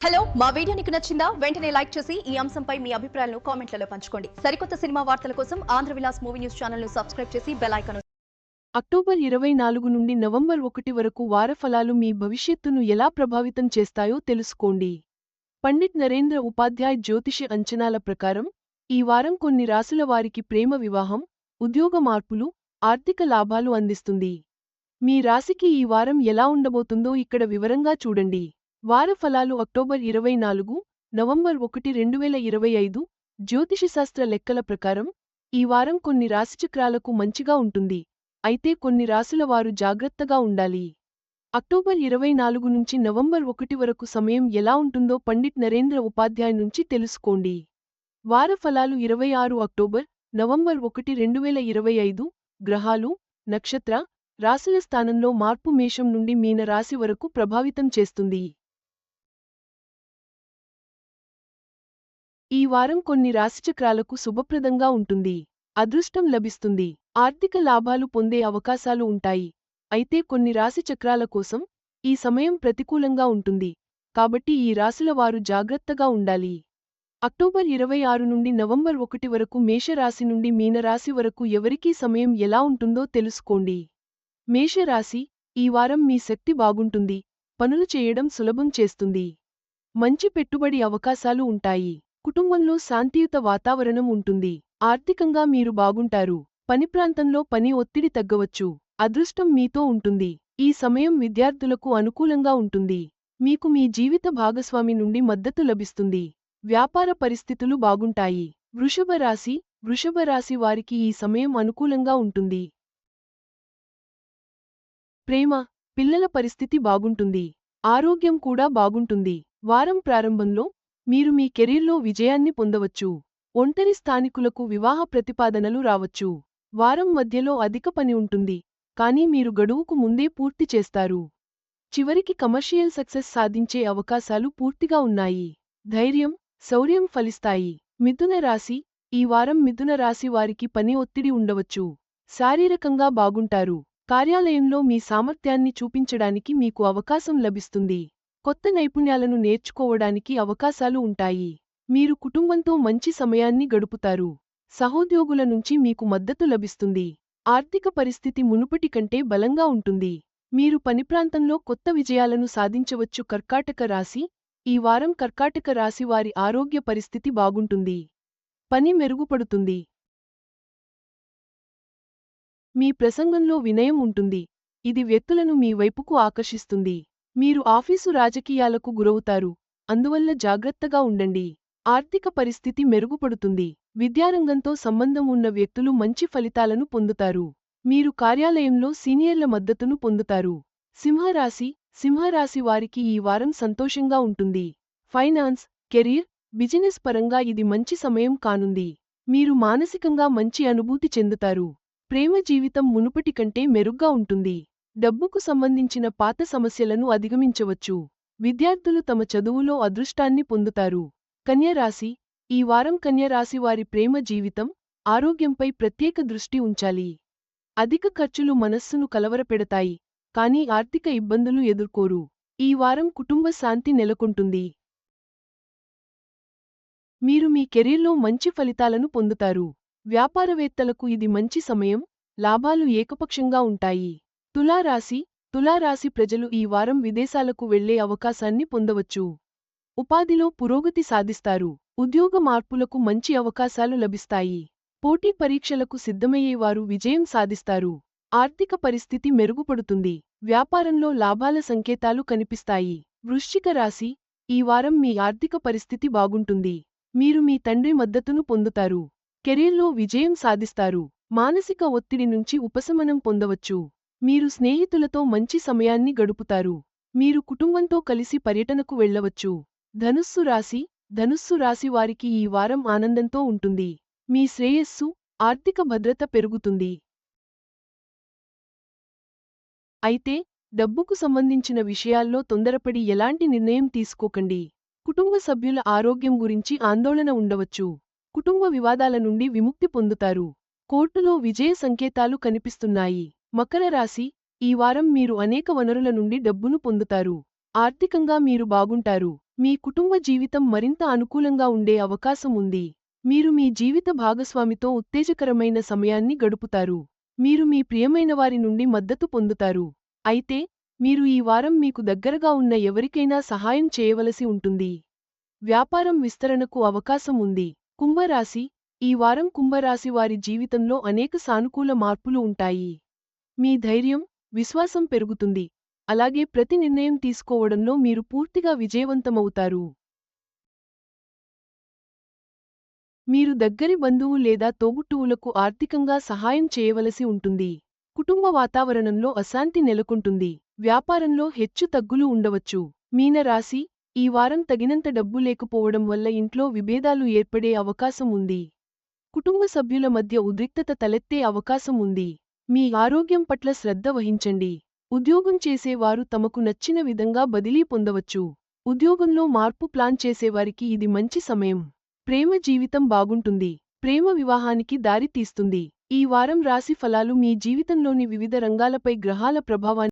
Hello మా video నీకు నచ్చిందా? వెంటనే లైక్ చేసి ఈ అంశంపై మీ అభిప్రాయాలను కామెంట్లలో పంచుకోండి. సరికొత్త సినిమా వార్తల కోసం ఆంధ్ర విలాస్ మూవీ న్యూస్ ఛానల్ను సబ్స్క్రైబ్ చేసి బెల్ అక్టోబర్ ఇరవై నాలుగు నుండి నవంబర్ ఒకటి వరకు వారఫలాలు మీ భవిష్యత్తును ఎలా ప్రభావితం చేస్తాయో తెలుసుకోండి. పండిట్ నరేంద్ర ఉపాధ్యాయ్ జ్యోతిష అంచనాల ప్రకారం ఈ వారం కొన్ని రాసుల వారికి ప్రేమ వివాహం ఉద్యోగ మార్పులు ఆర్థిక లాభాలు అందిస్తుంది. మీ రాశికి ఈ వారం ఎలా ఉండబోతుందో ఇక్కడ వివరంగా చూడండి. వార ఫలాలు అక్టోబర్ ఇరవై నాలుగు నవంబర్ ఒకటి రెండు వేల ఇరవై ఐదు జ్యోతిషశాస్త్ర లెక్కల ప్రకారం ఈ వారం కొన్ని రాశిచక్రాలకు మంచిగా ఉంటుంది. అయితే కొన్ని రాశుల వారు జాగ్రత్తగా ఉండాలి. అక్టోబర్ ఇరవై నాలుగు నుంచి నవంబర్ ఒకటి వరకు సమయం ఎలా ఉంటుందో పండిట్ నరేంద్ర ఉపాధ్యాయ నుంచి తెలుసుకోండి. వార ఫలాలు ఇరవై ఆరు అక్టోబర్ నవంబర్ ఒకటి రెండు వేల ఇరవై ఐదు గ్రహాలు నక్షత్ర రాశుల స్థానంలో మార్పు మేషం నుండి మీన రాశి వరకు ప్రభావితం చేస్తుంది. ఈ వారం కొన్ని రాశిచక్రాలకు శుభప్రదంగా ఉంటుంది. అదృష్టం లభిస్తుంది. ఆర్థిక లాభాలు పొందే అవకాశాలు ఉంటాయి. అయితే కొన్ని రాశిచక్రాల కోసం ఈ సమయం ప్రతికూలంగా ఉంటుంది. కాబట్టి ఈ రాశుల వారు జాగ్రత్తగా ఉండాలి. అక్టోబర్ ఇరవై ఆరు నుండి నవంబర్ ఒకటి వరకు మేషరాశి నుండి మీనరాశి వరకు ఎవరికీ సమయం ఎలా ఉంటుందో తెలుసుకోండి. మేషరాశి ఈ వారం మీ శక్తి బాగుంటుంది. పనులు చేయడం సులభం చేస్తుంది. మంచి పెట్టుబడి అవకాశాలు ఉంటాయి. కుటుంబంలో శాంతియుత వాతావరణం ఉంటుంది. ఆర్థికంగా మీరు బాగుంటారు. పని ప్రాంతంలో పని ఒత్తిడి తగ్గవచ్చు. అదృష్టం మీతో ఉంటుంది. ఈ సమయం విద్యార్థులకు అనుకూలంగా ఉంటుంది. మీకు మీ జీవిత భాగస్వామి నుండి మద్దతు లభిస్తుంది. వ్యాపార పరిస్థితులు బాగుంటాయి. వృషభ రాశి వృషభ రాశి వారికి ఈ సమయం అనుకూలంగా ఉంటుంది. ప్రేమ పిల్లల పరిస్థితి బాగుంటుంది. ఆరోగ్యం కూడా బాగుంటుంది. వారం ప్రారంభంలో మీరు మీ కెరీర్లో విజయాన్ని పొందవచ్చు. ఒంటరి స్థానికులకు వివాహ ప్రతిపాదనలు రావచ్చు. వారం మధ్యలో అధిక పని ఉంటుంది. కానీ మీరు గడువుకు ముందే పూర్తి చేస్తారు. చివరికి కమర్షియల్ సక్సెస్ సాధించే అవకాశాలు పూర్తిగా ఉన్నాయి. ధైర్యం శౌర్యం ఫలిస్తాయి. మిథున రాశి ఈ వారం మిథున రాశి వారికి పని ఒత్తిడి ఉండవచ్చు. శారీరకంగా బాగుంటారు. కార్యాలయంలో మీ సామర్థ్యాన్ని చూపించడానికి మీకు అవకాశం లభిస్తుంది. కొత్త నైపుణ్యాలను నేర్చుకోవడానికి అవకాశాలు ఉంటాయి. మీరు కుటుంబంతో మంచి సమయాన్ని గడుపుతారు. సహోద్యోగుల నుంచి మీకు మద్దతు లభిస్తుంది. ఆర్థిక పరిస్థితి మునుపటి కంటే బలంగా ఉంటుంది. మీరు పని ప్రాంతంలో కొత్త విజయాలను సాధించవచ్చు. కర్కాటక రాశి. ఈ వారం కర్కాటక రాశి వారి ఆరోగ్య పరిస్థితి బాగుంటుంది. పని మెరుగుపడుతుంది. మీ ప్రసంగంలో వినయం ఉంటుంది. ఇది వ్యక్తులను మీ వైపుకు ఆకర్షిస్తుంది. మీరు ఆఫీసు రాజకీయాలకు గురవుతారు. అందువల్ల జాగ్రత్తగా ఉండండి. ఆర్థిక పరిస్థితి మెరుగుపడుతుంది. విద్యారంగంతో సంబంధం ఉన్న వ్యక్తులు మంచి ఫలితాలను పొందుతారు. మీరు కార్యాలయంలో సీనియర్ల మద్దతును పొందుతారు. సింహరాశి సింహరాశి వారికి ఈ వారం సంతోషంగా ఉంటుంది. ఫైనాన్స్ కెరీర్ బిజినెస్ పరంగా ఇది మంచి సమయం కానుంది. మీరు మానసికంగా మంచి అనుభూతి చెందుతారు. ప్రేమ జీవితం మునుపటి కంటే మెరుగ్గా ఉంటుంది. డబ్బుకు సంబంధించిన పాత సమస్యలను అధిగమించవచ్చు. విద్యార్థులు తమ చదువులో అదృష్టాన్ని పొందుతారు. కన్యరాశి. ఈ వారం కన్యరాశి వారి ప్రేమ జీవితం ఆరోగ్యంపై ప్రత్యేక దృష్టి ఉంచాలి. అధిక ఖర్చులు మనస్సును కలవరపెడతాయి కానీ ఆర్థిక ఇబ్బందులు ఎదుర్కోరు. ఈ వారం కుటుంబ శాంతి నెలకొంటుంది. మీరు మీ కెరీర్లో మంచి ఫలితాలను పొందుతారు. వ్యాపారవేత్తలకు ఇది మంచి సమయం లాభాలు ఏకపక్షంగా ఉంటాయి. తులారాశి తులారాశి ప్రజలు ఈ వారం విదేశాలకు వెళ్ళే అవకాశాన్ని పొందవచ్చు. ఉపాధిలో పురోగతి సాధిస్తారు. ఉద్యోగ మార్పులకు మంచి అవకాశాలు లభిస్తాయి. పోటీ పరీక్షలకు సిద్ధమయ్యేవారు విజయం సాధిస్తారు. ఆర్థిక పరిస్థితి మెరుగుపడుతుంది. వ్యాపారంలో లాభాల సంకేతాలు కనిపిస్తాయి. వృశ్చిక రాశి ఈ వారం మీ ఆర్థిక పరిస్థితి బాగుంటుంది. మీరు మీ తండ్రి మద్దతును పొందుతారు. కెరీర్లో విజయం సాధిస్తారు. మానసిక ఒత్తిడి నుంచి ఉపశమనం పొందవచ్చు. మీరు స్నేహితులతో మంచి సమయాన్ని గడుపుతారు. మీరు కుటుంబంతో కలిసి పర్యటనకు వెళ్ళవచ్చు. ధనుస్సు రాశి ధనుస్సు రాశి వారికి ఈ వారం ఆనందంతో ఉంటుంది. మీ శ్రేయస్సు ఆర్థిక భద్రత పెరుగుతుంది. అయితే డబ్బుకు సంబంధించిన విషయాల్లో తొందరపడి ఎలాంటి నిర్ణయం తీసుకోకండి. కుటుంబ సభ్యుల ఆరోగ్యం గురించి ఆందోళన ఉండవచ్చు. కుటుంబ వివాదాల నుండి విముక్తి పొందుతారు. కోర్టులో విజయ సంకేతాలు కనిపిస్తున్నాయి. మకర రాశి ఈ వారం మీరు అనేక వనరుల నుండి డబ్బును పొందుతారు. ఆర్థికంగా మీరు బాగుంటారు. మీ కుటుంబ జీవితం మరింత అనుకూలంగా ఉండే అవకాశం ఉంది. మీరు మీ జీవిత భాగస్వామితో ఉత్తేజకరమైన సమయాన్ని గడుపుతారు. మీరు మీ ప్రియమైన వారి నుండి మద్దతు పొందుతారు. అయితే మీరు ఈ వారం మీకు దగ్గరగా ఉన్న ఎవరికైనా సహాయం చేయవలసి ఉంటుంది. వ్యాపారం విస్తరణకు అవకాశం ఉంది. కుంభరాశి ఈ వారం కుంభరాశి వారి జీవితంలో అనేక సానుకూల మార్పులు ఉంటాయి. మీ ధైర్యం విశ్వాసం పెరుగుతుంది. అలాగే ప్రతి నిర్ణయం తీసుకోవడంలో మీరు పూర్తిగా విజయవంతమవుతారు. మీరు దగ్గరి బంధువు లేదా తోబుట్టువులకు ఆర్థికంగా సహాయం చేయవలసి ఉంటుంది. కుటుంబ వాతావరణంలో అశాంతి నెలకొంటుంది. వ్యాపారంలో హెచ్చు తగ్గులు ఉండవచ్చు. మీనరాశి ఈ వారం తగినంత డబ్బు లేకపోవడం వల్ల ఇంట్లో విభేదాలు ఏర్పడే అవకాశం ఉంది. కుటుంబ సభ్యుల మధ్య ఉద్రిక్తత తలెత్తే అవకాశం ఉంది. మీ ఆరోగ్యం పట్ల శ్రద్ధ వహించండి. ఉద్యోగం చేసేవారు తమకు నచ్చిన విధంగా బదిలీ పొందవచ్చు. ఉద్యోగంలో మార్పు ప్లాన్ చేసేవారికి ఇది మంచి సమయం. ప్రేమ జీవితం బాగుంటుంది. ప్రేమ వివాహానికి దారి తీస్తుంది. ఈ వారం రాశి ఫలాలు మీ జీవితంలోని వివిధ రంగాలపై గ్రహాల ప్రభావాన్ని